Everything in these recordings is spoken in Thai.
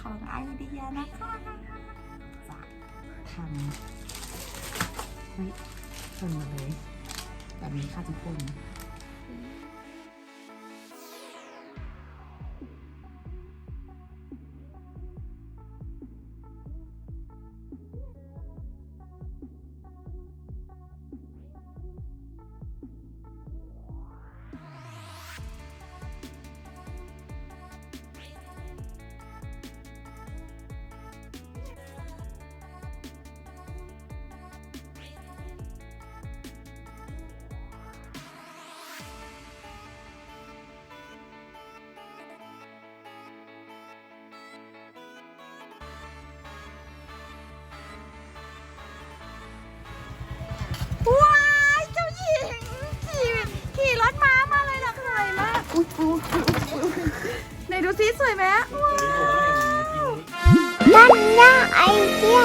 ของไอเดียนะคะจะทำเฮ้ยชนเลยแบบนี้ค่ะทุกคน ไหนดูซิสวยไหมว้าวนั่นน่าไอเดีย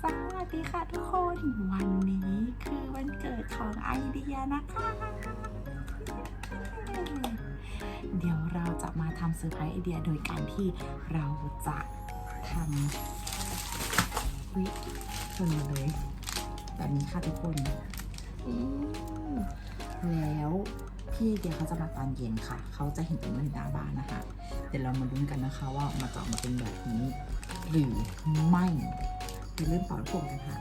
สวัสดีค่ะทุกคน วันนี้คือวันเกิดของไอเดียนะคะ เดี๋ยวเราจะมาทำเซอร์ไพรส์ไอเดียโดยการที่เราจะทำวิชนมาเลยแบบนี้ค่ะทุกคน แล้วพี่เดียเขาจะมาตอนเย็นค่ะ เขาจะเห็นเป็นมันหน้าบ้านนะคะ เดี๋ยวเรามาลุ้นกันนะคะว่ามาจะออกมาเป็นแบบนี้ หรือไม่ไปเริ่มเป่าลูกโป่งกันค่ะ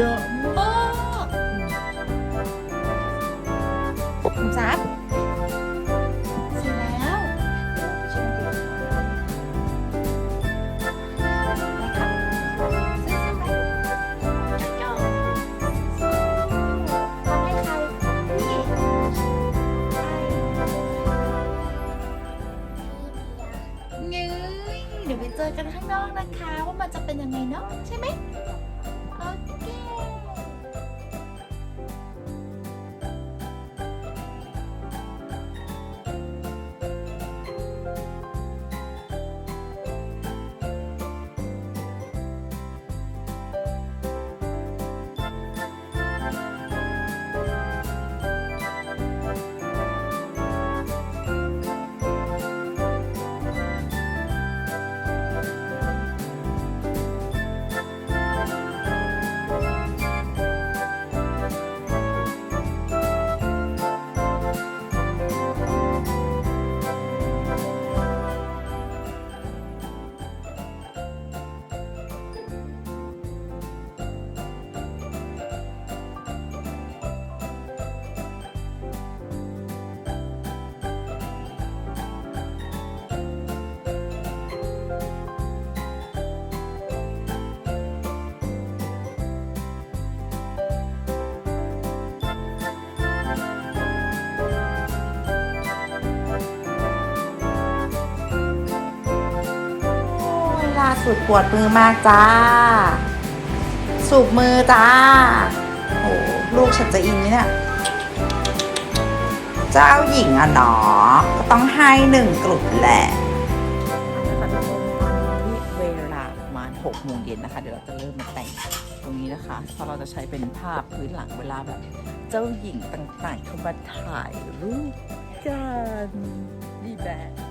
เย สุดปวดมือมากจ้า สูบมือจ้าโอ้ลูกฉันจะอินไหมเนี่ยเจ้าหญิงอะเนาะก็ต้องให้หนึ่งกลุ่มแหละตอนนี้เวลาประมาณหกโมงเย็นนะคะ เดี๋ยวเราจะเริ่มมาแต่งตรงนี้นะคะเพราะเราจะใช้เป็นภาพพื้นหลังเวลาแบบ เจ้าหญิงต่างๆเข้ามาถ่ายรูปกันดีแบบ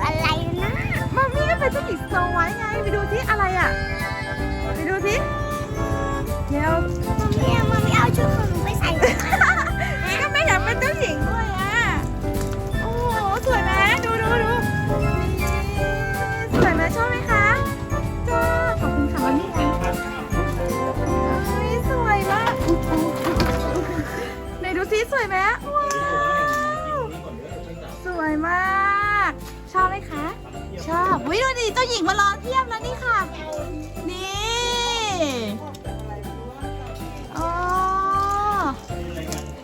เป็นเจ้าหญิงอะไรนะมามี่ก็เป็นเจ้าหญิงสโนไวท์ไงไปดูที่อะไรอะไปดูที่เดี๋ยวมัมมี่มัมมี่เอาชุดของหนูไปใส่ด้วยก็ไม่อยากเป็นเจ้าหญิงด้วยอะโอ้โหสวยไหมดูดูดูสวยไหมชอบไหมคะชอบขอบคุณค่ะวันนี้นะเฮ้ยสวยมากไหนดูซิสวยไหม ชอบวิดูดิเจ้าหญิงมารอเทียบแล้วนี่ค่ะ นี่อ๋อ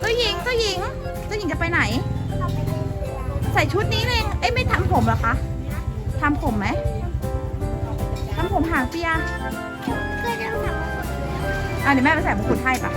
เจ้าหญิงเจ้าหญิงเจ้าหญิงจะไปไหน ใส่ชุดนี้เองเอ้ยไม่ทำผมเหรอคะทำผมไหมทำผมหางเปียก็จะทำอะเดี๋ยวแม่ไปใส่มงกุฎให้ปะ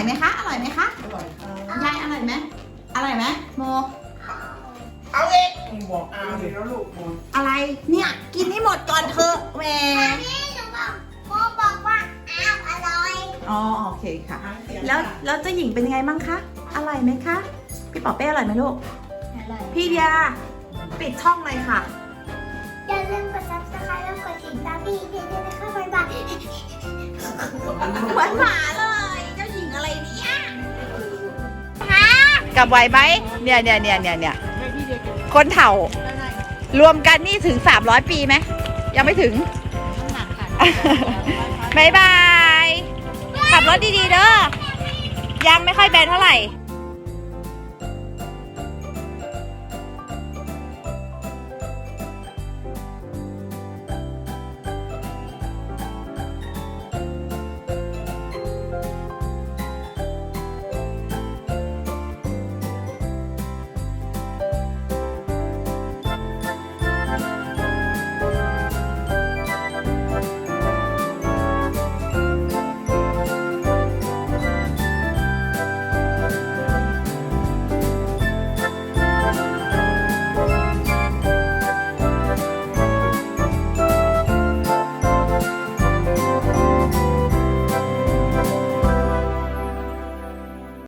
อร่อยไหมคะ อร่อยไหมคะ อร่อยค่ะยายอร่อยไหมอร่อยไหมโม เอาเองบอกเอาเลยแล้วลูกอะไรเนี่ย กินให้หมดก่อนเถอะแหมนี่หนูบอกโมบอกว่าอ้าวอร่อยอ๋อโอเคค่ะแล้วแล้วเจ้าหญิงเป็นยังไงบ้างคะ อร่อยไหมคะ พี่ป๋อเป้อร่อยไหมลูก อร่อยพี่เดียปิดช่องเลยค่ะ อย่าลืมกดซับสไครต์แล้วกดติดตามพี่เดี๋ยวนะคะบ๊ายบายหวานหวานเลย กลับไหวไหมเนี่ยเนี่ยเนี่ยเนี่ยเนี่ยคนเถ่ารวมกันนี่ถึง 300 ปีไหมยังไม่ถึงบายบาย ขับรถดีๆเด้อ ยังไม่ค่อยแบนเท่าไหร่